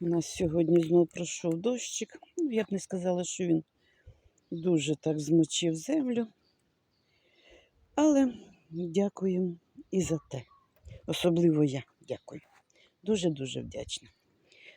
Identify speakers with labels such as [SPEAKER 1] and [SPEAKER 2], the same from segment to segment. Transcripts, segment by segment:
[SPEAKER 1] У нас сьогодні знов пройшов дощик. Ну, я б не сказала, що він дуже так змочив землю. Але дякуємо і за те. Особливо я дякую. Дуже-дуже вдячна.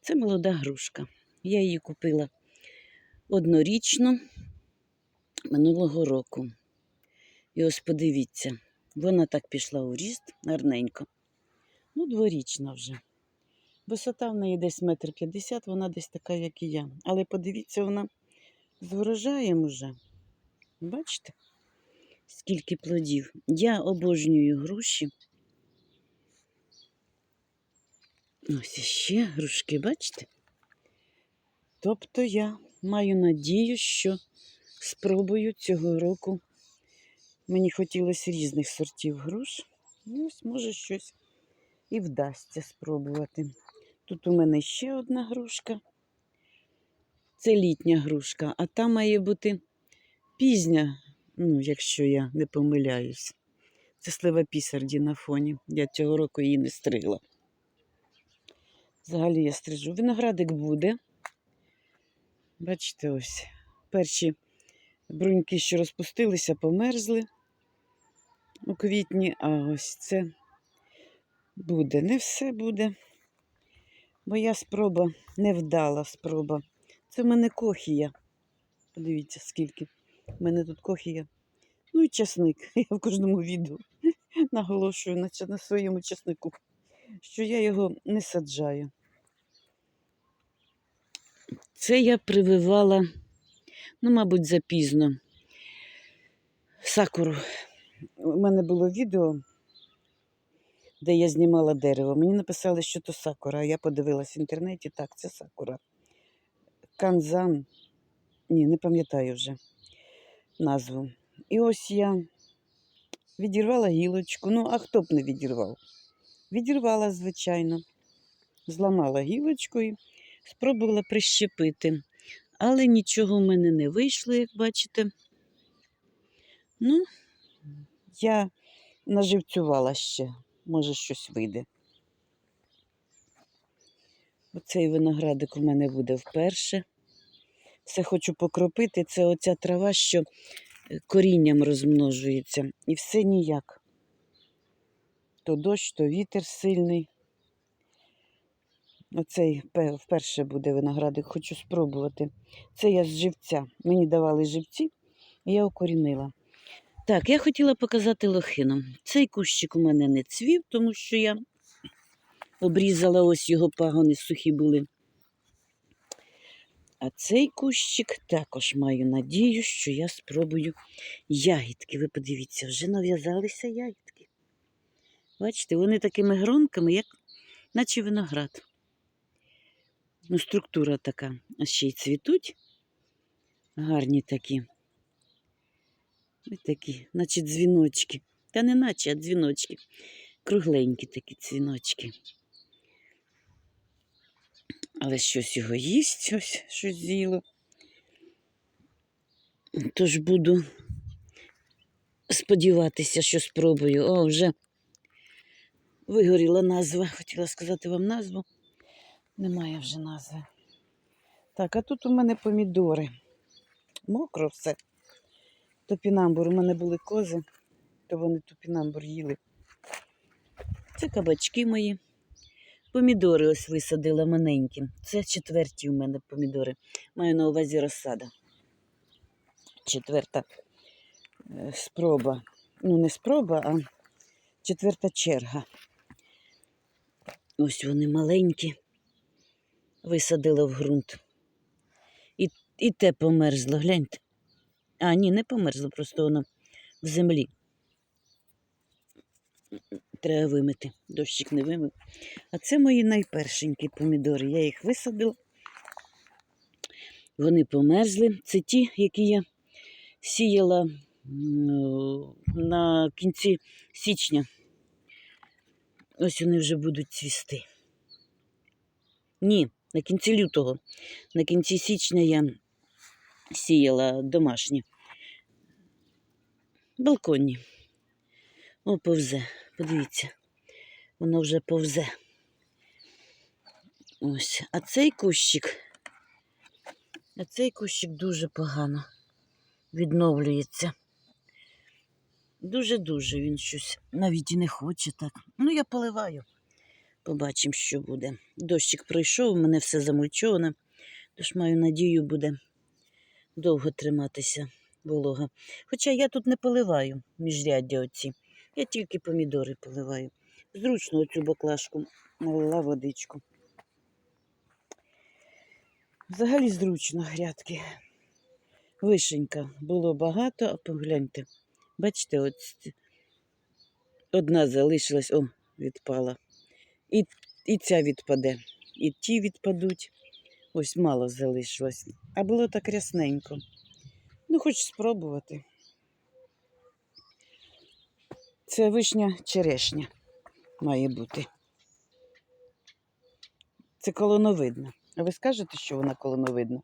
[SPEAKER 1] Це молода грушка. Я її купила однорічно минулого року. І ось подивіться, вона так пішла у ріст гарненько. Ну, дворічна вже. Висота в неї десь метр п'ятдесят, вона десь така, як і я. Але подивіться, вона з врожаєм уже. Бачите, скільки плодів. Я обожнюю груші. Ось іще грушки, бачите? Тобто я маю надію, що спробую цього року. Мені хотілося різних сортів груш. Ну, ось, може, щось і вдасться спробувати. Тут у мене ще одна грушка. Це літня грушка, а та має бути пізня, ну, якщо я не помиляюсь. Це слива пісарді на фоні. Я цього року її не стригла. Взагалі я стрижу. Виноградик буде. Бачите, ось перші бруньки, що розпустилися, померзли у квітні, а ось це буде. Не все буде. Моя спроба невдала спроба. Це в мене кохія. Подивіться, скільки. У мене тут кохія. Ну і часник. Я в кожному відео наголошую на, на своєму часнику, що я його не саджаю. Це я прививала, ну, мабуть, запізно. Сакуру. У мене було відео, де я знімала дерево. Мені написали, що то сакура, а я подивилась в інтернеті. Так, це сакура. Канзан. Ні, не пам'ятаю вже назву. І ось я відірвала гілочку. Ну, а хто б не відірвав? Відірвала, звичайно. Зламала гілочку і спробувала прищепити. Але нічого в мене не вийшло, як бачите. Ну, я наживцювала ще, може щось вийде. Оцей виноградик у мене буде вперше. Все хочу покропити. Це оця трава, що е, корінням розмножується. І все ніяк. То дощ, то вітер сильний. Оцей вперше буде виноградик, хочу спробувати. Це я з живця. Мені давали живці, і я окорінила. Так, я хотіла показати лохину. Цей кущик у мене не цвів, тому що я обрізала ось його пагони сухі були. А цей кущик також маю надію, що я спробую ягідки. Ви подивіться, вже нав'язалися ягідки. Бачите, вони такими гронками, як наче виноград. Ну, структура така. А ще й цвітуть. Гарні такі. Ось такі, наче дзвіночки. Та не наче, а дзвіночки. Кругленькі такі дзвіночки. Але щось його їсть, ось щось з'їло. Тож буду сподіватися, що спробую. О, вже вигоріла назва. Хотіла сказати вам назву. Немає вже назви. Так, а тут у мене помідори. Мокро все. Топінамбур. У мене були кози, то вони топінамбур їли. Це кабачки мої. Помідори ось висадила маленькі. Це четверті у мене помідори. Маю на увазі розсада. Четверта е, спроба. Ну, не спроба, а четверта черга. Ось вони маленькі. Висадила в ґрунт. І, і те померзло, гляньте. А, ні, не померзло, просто воно в землі. Треба вимити. Дощик не вимив. А це мої найпершенькі помідори. Я їх висадила. Вони померзли. Це ті, які я сіяла на кінці січня. Ось вони вже будуть цвісти. Ні, на кінці лютого. На кінці січня я сіяла домашні. Балконні. О, повзе. Подивіться, воно вже повзе. Ось. А цей кущик, а цей кущик дуже погано відновлюється. Дуже-дуже він щось навіть і не хоче так. Ну, я поливаю. Побачимо, що буде. Дощик пройшов, у мене все замульчоване, тож маю надію, буде довго триматися волога. Хоча я тут не поливаю міжряддя оці. Я тільки помідори поливаю. Зручно оцю баклажку налила водичку. Взагалі зручно грядки. Вишенька було багато, а погляньте. Бачите, от одна залишилась, о, відпала. І, і ця відпаде, і ті відпадуть. Ось мало залишилось. А було так рясненько. Ну, хоч спробувати. Це вишня черешня має бути. Це колоновидна. А ви скажете, що вона колоновидна?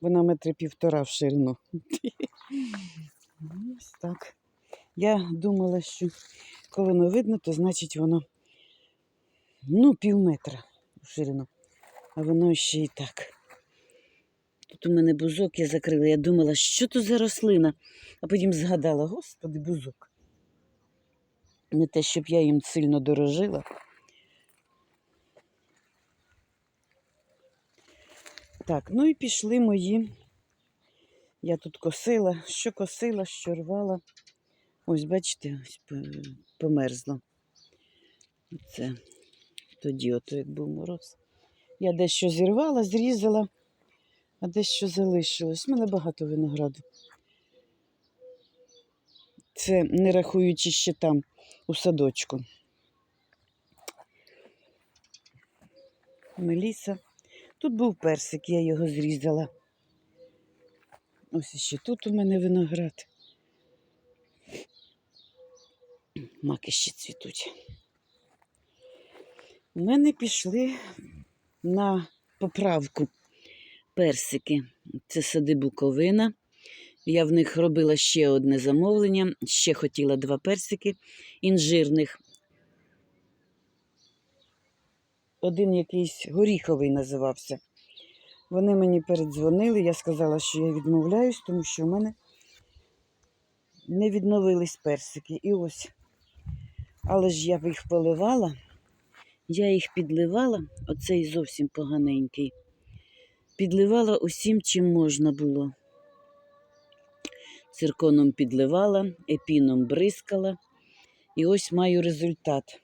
[SPEAKER 1] Вона метри півтора в ширину. Ну, Ось так. Я думала, що видно, то значить воно ну, пів метра в ширину. А воно ще і так. Тут у мене бузок я закрила. Я думала, що то за рослина, а потім згадала, господи, бузок. Не те, щоб я їм сильно дорожила. Так, ну і пішли мої. Я тут косила, що косила, що рвала. Ось, бачите, ось померзло. Це тоді, ото як був мороз. Я дещо зірвала, зрізала, а дещо залишилось. У мене багато винограду. Це не рахуючи ще там у садочку. Меліса. Тут був персик, я його зрізала. Ось іще тут у мене виноград. Маки ще цвітуть. У мене пішли на поправку персики. Це сади Буковина. Я в них робила ще одне замовлення, ще хотіла два персики інжирних. Один якийсь горіховий називався. Вони мені передзвонили, я сказала, що я відмовляюсь, тому що в мене не відновились персики. І ось. Але ж я їх поливала, я їх підливала, оцей зовсім поганенький. Підливала усім, чим можна було. Цирконом підливала, епіном бризкала. І ось маю результат.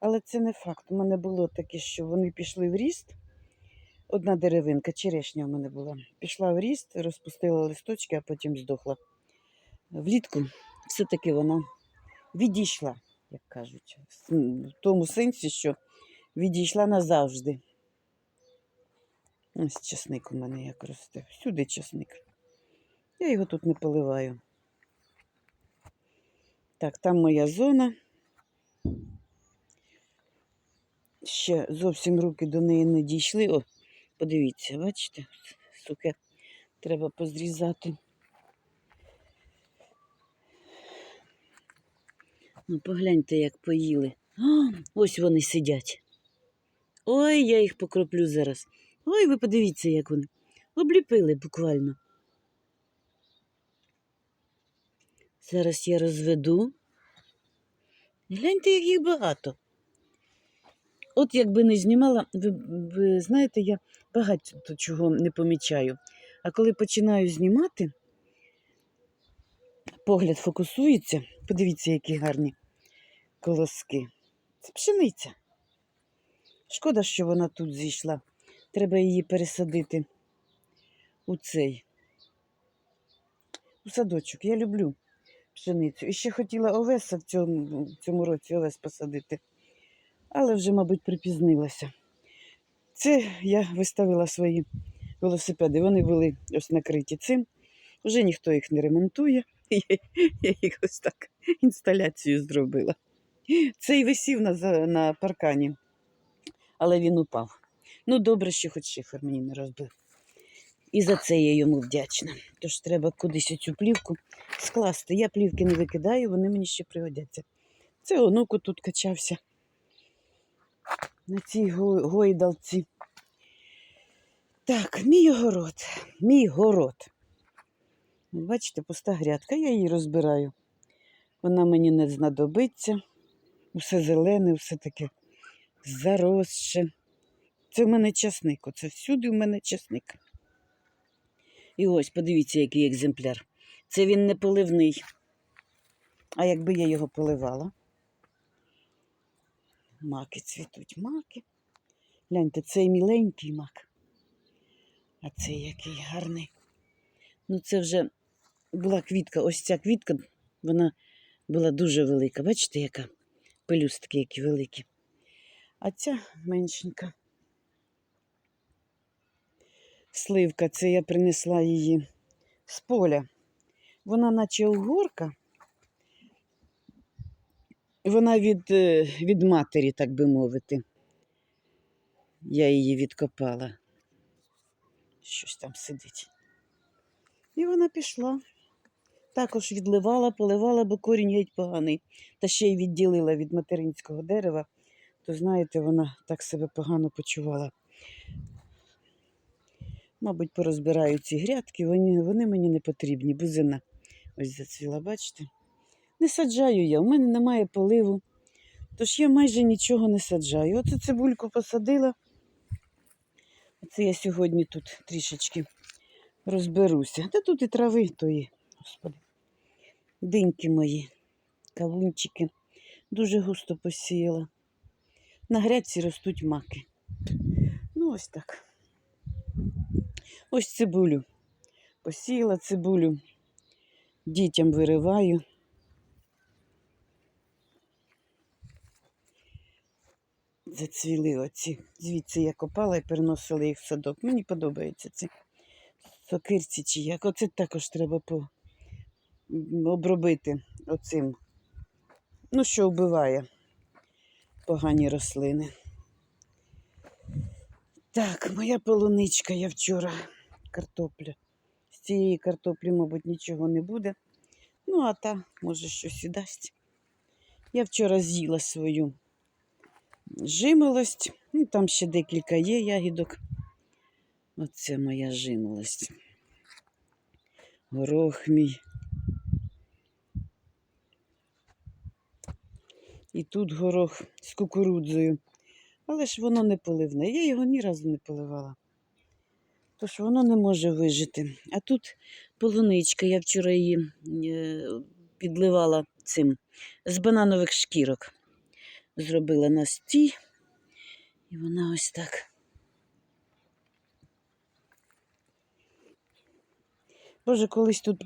[SPEAKER 1] Але це не факт. У мене було таке, що вони пішли в ріст. Одна деревинка, черешня у мене була. Пішла в ріст, розпустила листочки, а потім здохла. Влітку все-таки вона відійшла, як кажуть, в тому сенсі, що відійшла назавжди. Ось часник у мене як росте. Всюди часник. Я його тут не поливаю. Так, там моя зона. Ще зовсім руки до неї не дійшли. О, подивіться, бачите, сухе треба позрізати. Ну, погляньте, як поїли. А, ось вони сидять. Ой, я їх покроплю зараз. Ой, ви подивіться, як вони. Обліпили буквально. Зараз я розведу. Гляньте, як їх багато. От якби не знімала, ви, ви знаєте, я багато чого не помічаю. А коли починаю знімати, погляд фокусується. Подивіться, які гарні колоски. Це пшениця. Шкода, що вона тут зійшла. Треба її пересадити у цей у садочок. Я люблю пшеницю. І ще хотіла овеса в цьому, в цьому році овес посадити, але вже, мабуть, припізнилася. Це я виставила свої велосипеди. Вони були ось накриті цим. Вже ніхто їх не ремонтує. Я, їх ось так інсталяцію зробила. Цей висів на, на паркані, але він упав. Ну, добре, що хоч шифер мені не розбив. І за це я йому вдячна. Тож треба кудись оцю плівку скласти. Я плівки не викидаю, вони мені ще пригодяться. Це онуку тут качався. На цій гойдалці. Так, мій город. Мій город. Бачите, пуста грядка, я її розбираю. Вона мені не знадобиться. Усе зелене, все таке заросше. Це в мене часник. Оце всюди в мене часник. І ось, подивіться, який екземпляр. Це він не поливний. А якби я його поливала? Маки цвітуть, маки. Гляньте, цей міленький мак. А цей який гарний. Ну, це вже була квітка. Ось ця квітка, вона була дуже велика. Бачите, яка? Пелюстки які великі. А ця меншенька. Сливка, це я принесла її з поля. Вона наче угорка. Вона від, е, від матері, так би мовити. Я її відкопала. Щось там сидить. І вона пішла. Також відливала, поливала, бо корінь геть поганий. Та ще й відділила від материнського дерева, то знаєте, вона так себе погано почувала. Мабуть, порозбираю ці грядки, вони, вони мені не потрібні. Бузина ось зацвіла, бачите? Не саджаю я, у мене немає поливу. Тож я майже нічого не саджаю. Оце цибульку посадила. Оце я сьогодні тут трішечки розберуся. Та тут і трави тої, господи. Диньки мої, кавунчики. Дуже густо посіяла. На грядці ростуть маки. Ну, ось так. Ось цибулю. Посіяла цибулю. Дітям вириваю. Зацвіли оці. Звідси я копала і переносила їх в садок. Мені подобаються ці сокирці чи як. Оце також треба по... обробити оцим. Ну, що вбиває погані рослини. Так, моя полуничка, я вчора картопля. З цієї картоплі, мабуть, нічого не буде. Ну, а та, може, щось і дасть. Я вчора з'їла свою жимолость. Ну, там ще декілька є ягідок. Оце моя жимолость. Горох мій. І тут горох з кукурудзою. Але ж воно не поливне. Я його ні разу не поливала. Тож воно не може вижити. А тут полуничка. Я вчора її е, підливала цим з бананових шкірок. Зробила настій. І вона ось так. Боже, колись тут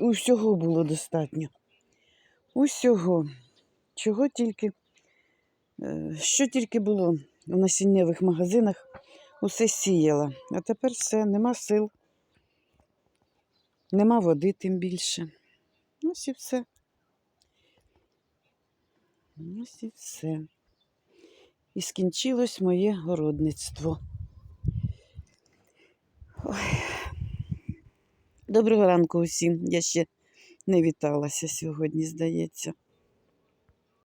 [SPEAKER 1] усього було достатньо. Усього. Чого тільки, е, що тільки було у насіннєвих магазинах, усе сіяла. А тепер все, нема сил, нема води тим більше. Ось і все. Ось і все. І скінчилось моє городництво. Ой. Доброго ранку усім. Я ще не віталася сьогодні, здається.